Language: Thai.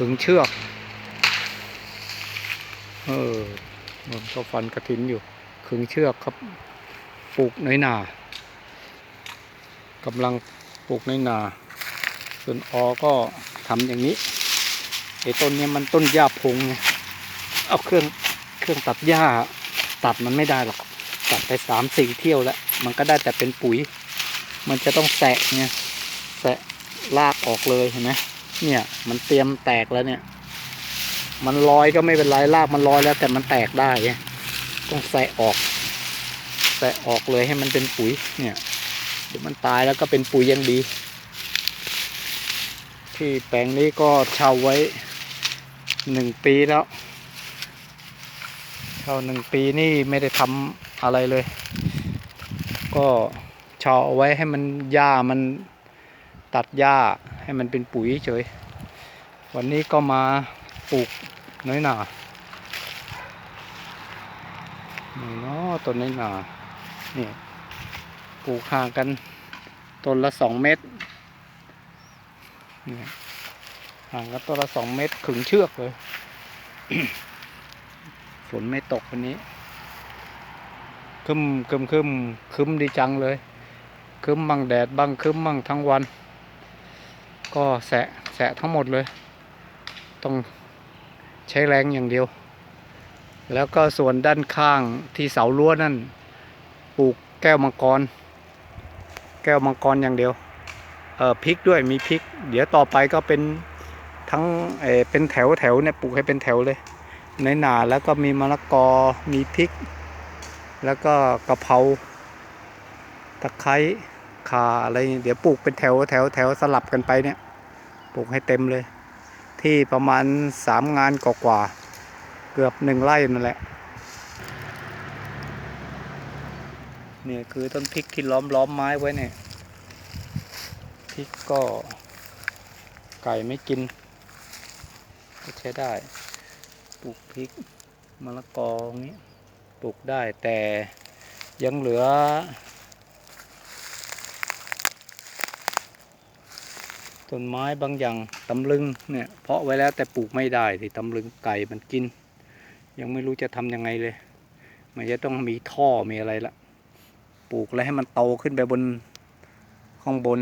ขึงเชือก เออมันก็ฟันกระถินอยู่ ขึงเชือกครับ ปลูกน้อยหนากำลังปลูกน้อยหนาส่วนออก็ทำอย่างนี้ไอ้ต้นเนี้ยมันต้นหญ้าพงไงเอาเครื่องเครื่องตัดหญ้า ตัดมันไม่ได้หรอกตัดไปสามสี่เที่ยวแล้ว มันก็ได้แต่เป็นปุ๋ย มันจะต้องแสะไงแสะลากออกเลยเห็นไหม เนี่ย มันเตรียมแตกแล้วเนี่ย มันลอยก็ไม่เป็นไรลากมันลอยแล้ว แต่มันแตกได้ ต้องแสะออกแสะออกเลยให้มันเป็นปุ๋ย เนี่ย เดี๋ยวมันตายแล้วก็เป็นปุ๋ยยังดี ที่แปลงนี้ก็เช่าไว้หนึ่งปีแล้วเช่าหนึ่งปีนี่ไม่ได้ทำอะไรเลย ก็เช่าเอาไว้ให้มันหญ้ามันตัดหญ้า ให้มันเป็นปุ๋ยเฉย วันนี้ก็มาปลูกน้อยหนานี่เนาะต้นน้อยหนานี่ปลูกห่างกันต้นละสองเมตรนี่ห่างกันต้นละสองเมตรขึงเชือกเลยฝนไม่ตกวันนี้คึมคึมคึมคึมดีจังเลยคึมบังแดดบังคึมบังทั้งวัน ก็แสะแสะทั้งหมดเลย ต้องใช้แรงอย่างเดียว แล้วก็ส่วนด้านข้างที่เสารั้วนั่นปลูกแก้วมังกร แก้วมังกรอย่างเดียวเออพริกด้วยมีพริก เดี๋ยวต่อไปก็เป็นทั้งเออเป็นแถวแถวเนี่ยปลูกให้เป็นแถวเลยในหนาแล้วก็มีมะละกอมีพริก แล้วก็กะเพราตะไคร้ข่าอะไรเดี๋ยวปลูกเป็นแถวแถวแถวสลับกันไปเนี่ย ปลูกให้เต็มเลย ที่ประมาณสามงานกว่าเกือบหนึ่งไร่นั่นแหละเนี่ยคือต้นพริกที่ล้อมล้อมไม้ไว้เนี่ยพริกก็ไก่ไม่กิน ก็ใช้ได้ ปลูกพริกมะละกออย่างนี้ปลูกได้แต่ยังเหลือ ต้นไม้บางอย่างตำลึงเนี่ยเพาะไว้แล้วแต่ปลูกไม่ได้ที่ตำลึงไก่มันกิน ยังไม่รู้จะทำยังไงเลย มันจะต้องมีท่อมีอะไรละปลูกแล้วให้มันโตขึ้นไปบนข้างบน